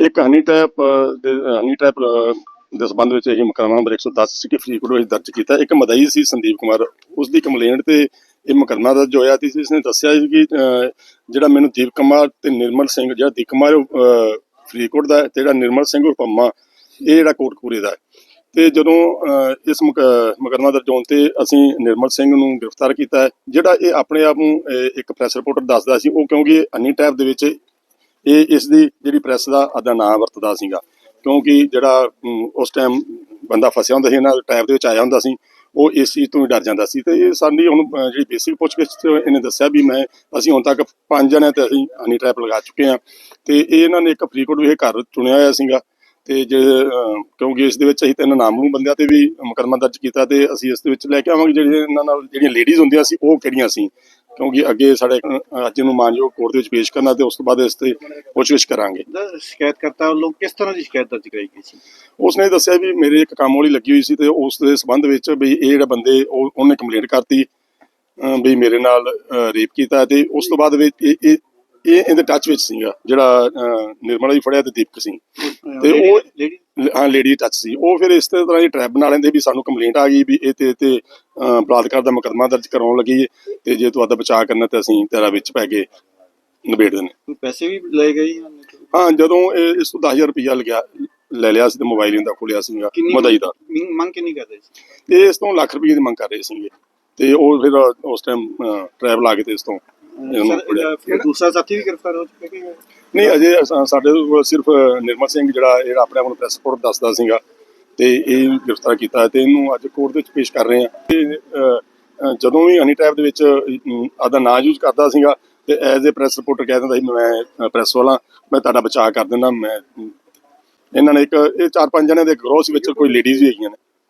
ਇੱਕ ਹਨੀ ਟੈਪ ਹਨੀ ਟੈਪ ਦੇ ਸੰਬੰਧ ਵਿੱਚ ਇਹ ਮੁਕੱਦਮਾ ਨੰਬਰ 110 ਸਿਟੀ ਫਰੀਦਕੋਟ ਵਿੱਚ ਦਰਜ ਕੀਤਾ। ਇੱਕ ਮਦਈ ਸੀ ਸੰਦੀਪ ਕੁਮਾਰ। ਉਸ ਦੀ ਕੰਪਲੇਂਟ ਤੇ ਇਹ ਮੁਕੱਦਮਾ ਦਰਜ ਹੋਇਆ ਸੀ। ਜਿਸ ਨੇ ਦੱਸਿਆ ਸੀ ਕਿ ਜਿਹੜਾ ਮੈਨੂੰ ਦੀਪ ਕੁਮਾਰ ਤੇ ਨਿਰਮਲ ਸਿੰਘ, ਜਿਹੜਾ ਦੀਪ ਕੁਮਾਰ ਫਰੀਦਕੋਟ ਦਾ ਹੈ ਜਿਹੜਾ ਨਿਰਮਲ ਸਿੰਘ ਉਹ ਪੰਮਾ ਇਹ ਜਿਹੜਾ ਕੋਟਕਪੂਰੇ ਦਾ ਹੈ। ਤੇ ਜਦੋਂ ਇਸ ਮੁਕ- ਮੁਕੱਦਮਾ ਦਰਜ ਹੋਣ ਤੇ ਅਸੀਂ ਨਿਰਮਲ ਸਿੰਘ ਨੂੰ ਗ੍ਰਿਫਤਾਰ ਕੀਤਾ ਹੈ, ਜਿਹੜਾ ਇਹ ਆਪਣੇ ਆਪ ਨੂੰ ਇੱਕ ਪ੍ਰੈਸ ਰਿਪੋਰਟਰ ਦੱਸਦਾ ਸੀ, ਉਹ ਕਿਉਂਕਿ ਹਨੀ ਟੈਪ ਦੇ ਵਿੱਚ ਇਹ ਇਸ ਦੀ ਜਿਹੜੀ ਪ੍ਰੈਸ ਦਾ ਆਦਾ ਨਾਂ ਵਰਤਦਾ ਸੀਗਾ। ਕਿਉਂਕਿ ਜਿਹੜਾ ਉਸ ਟਾਈਮ ਬੰਦਾ ਫਸਿਆ ਹੁੰਦਾ ਸੀ, ਇਹਨਾਂ ਟੈਬ ਦੇ ਵਿੱਚ ਆਇਆ ਹੁੰਦਾ ਸੀ, ਉਹ ਇਸ ਚੀਜ਼ ਤੋਂ ਹੀ ਡਰ ਜਾਂਦਾ ਸੀ। ਤੇ ਇਹ ਸਾਡੀ ਹੁਣ ਜਿਹੜੀ ਬੇਸਿਕ ਪੁੱਛਗਿੱਛ 'ਚ ਇਹਨੇ ਦੱਸਿਆ ਵੀ ਮੈਂ, ਅਸੀਂ ਹੁਣ ਤੱਕ ਪੰਜ ਜਣੇ ਤੇ ਅਸੀਂ ਹਨੀ ਟ੍ਰੈਪ ਲਗਾ ਚੁੱਕੇ ਹਾਂ। ਤੇ ਇਹ ਇਹਨਾਂ ਨੇ ਇੱਕ ਫਰੀਦਕੋਟ ਵਿਖੇ ਘਰ ਚੁਣਿਆ ਹੋਇਆ ਸੀਗਾ। ਤੇ ਜੇ ਕਿਉਂਕਿ ਇਸ ਦੇ ਵਿੱਚ ਅਸੀਂ ਤਿੰਨ ਨਾਮੂ ਬੰਦਿਆਂ ਤੇ ਵੀ ਮੁਕੱਦਮਾ ਦਰਜ ਕੀਤਾ ਤੇ ਅਸੀਂ ਇਸ ਦੇ ਵਿੱਚ ਲੈ ਕੇ ਆਵਾਂਗੇ। ਜਿਹੜੇ ਇਹਨਾਂ ਨਾਲ, ਜਿਹੜੀਆਂ ਲੇਡੀਜ਼ ਹੁੰਦੀਆਂ ਸੀ, ਉਹ ਕਿਹੜੀਆਂ ਸੀ? ਕਿਉਂਕਿ ਅੱਗੇ ਸਾਡੇ ਅੱਜ ਨੂੰ ਮਾਨਯੋਗ ਕੋਰਟ ਦੇ ਵਿੱਚ ਪੇਸ਼ ਕਰਨਾ ਤੇ ਉਸ ਤੋਂ ਬਾਅਦ ਇਸ ਤੇ ਪੁੱਛਗਿੱਛ ਕਰਾਂਗੇ। ਸ਼ਿਕਾਇਤਕਰਤਾ ਵੱਲੋਂ ਕਿਸ ਤਰ੍ਹਾਂ ਦੀ ਸ਼ਿਕਾਇਤ ਦਰਜ ਕਰਾਈ ਗਈ ਸੀ? ਉਸਨੇ ਦੱਸਿਆ ਵੀ ਮੇਰੇ ਇੱਕ ਕੰਮ ਵਾਲੀ ਲੱਗੀ ਹੋਈ ਸੀ ਤੇ ਉਸ ਦੇ ਸੰਬੰਧ ਵਿੱਚ ਵੀ ਇਹ ਜਿਹੜਾ ਬੰਦੇ ਉਹ ਉਹਨੇ ਕੰਪਲੇਂਟ ਕਰਤੀ ਵੀ ਮੇਰੇ ਨਾਲ ਰੇਪ ਕੀਤਾ ਤੇ ਉਸ ਤੋਂ ਬਾਅਦ ਵਿੱਚ ਇਹ ਇਹ ਇਹ ਇਹਦੇ ਟੱਚ ਵਿੱਚ ਸੀਗਾ ਜਿਹੜਾ ਨਿਰਮਲਾ ਜੀ ਫੜਿਆ ਤੇ ਦੀਪਕ ਸਿੰਘ। ਤੇ ਉਹ ਲੇਡੀ ਹਾਂ ਲੇਡੀ ਟੱਚ ਸੀ। ਉਹ ਫਿਰ ਇਸ ਤਰ੍ਹਾਂ ਦੀ ਟ੍ਰੈਪ ਬਣਾ ਲੈਂਦੇ ਵੀ ਸਾਨੂੰ ਕੰਪਲੇਂਟ ਆ ਗਈ ਵੀ ਇਹ ਤੇ ਤੇ ਬਲਾਤਕਾਰ ਦਾ ਮੁਕੱਦਮਾ ਦਰਜ ਕਰਾਉਣ ਲੱਗੀ ਹੈ ਤੇ ਜੇ ਤੂੰ ਆਦਾ ਬਚਾਅ ਕਰਨਾ ਤੇ ਅਸੀਂ ਤੇਰਾ ਵਿੱਚ ਪੈ ਕੇ ਨਿਬੇੜ ਦਿੰਦੇ ਪੈਸੇ ਵੀ ਲਏ ਗਏ? ਹਾਂ ਜਦੋਂ ਇਹ ਇਸ ਤੋਂ 10000 ਰੁਪਇਆ ਲਗਿਆ ਲੈ ਲਿਆ ਸੀ ਤੇ ਮੋਬਾਈਲ ਇਹਦਾ ਖੋਲਿਆ ਸੀਗਾ ਮਦਈ ਦਾ। ਮੰਗ- ਕਿੰਨੀ ਕਰਦੇ ਸੀ? ਤੇ ਇਸ ਤੋਂ ਲੱਖ ਰੁਪਏ ਦੀ ਮੰਗ ਕਰ ਰਹੇ ਸੀਗੇ ਤੇ ਉਹ ਫਿਰ ਉਸ ਟਾਈਮ ਟਰੈਵਲ ਆ ਗਏ ਤੇ ਇਸ ਤੋਂ ਦੂਸਰਾ ਸਾਥੀ ਵੀ ਗ੍ਰਿਫਤਾਰ ਹੋ ਕਿ ਨਹੀਂ ਅਜੇ ਸਾਡੇ ਕੋਲ ਸਿਰਫ ਨਿਰਮਲ ਸਿੰਘ ਜਿਹੜਾ ਜਿਹੜਾ ਆਪਣੇ ਆਪ ਨੂੰ ਪ੍ਰੈਸ ਰਿਪੋਰਟ ਦੱਸਦਾ ਸੀਗਾ ਤੇ ਇਹ ਗ੍ਰਿਫਤਾਰ ਕੀਤਾ ਤੇ ਇਹਨੂੰ ਅੱਜ ਕੋਰਟ ਦੇ ਵਿੱਚ ਪੇਸ਼ ਕਰ ਰਹੇ ਆ। ਤੇ ਜਦੋਂ ਵੀ ਹਨੀ ਟੈਪ ਦੇ ਵਿੱਚ ਆਦਾ ਨਾਂ ਯੂਜ਼ ਕਰਦਾ ਸੀਗਾ ਤੇ ਐਜ਼ ਅ ਪ੍ਰੈਸ ਰਿਪੋਰਟਰ ਕਹਿ ਦਿੰਦਾ ਸੀ ਮੈਂ ਪ੍ਰੈਸ ਵਾਲਾ ਮੈਂ ਤੁਹਾਡਾ ਬਚਾਅ ਕਰ ਦਿੰਦਾ ਮੈਂ ਇਹਨਾਂ ਨੇ ਇੱਕ ਇਹ ਚਾਰ ਪੰਜ ਜਣਿਆਂ ਦੇ ਗਰੋਹ ਵਿੱਚ ਕੋਈ ਲੇਡੀਜ਼ ਵੀ ਹੈਗੀਆਂ ਨੇ।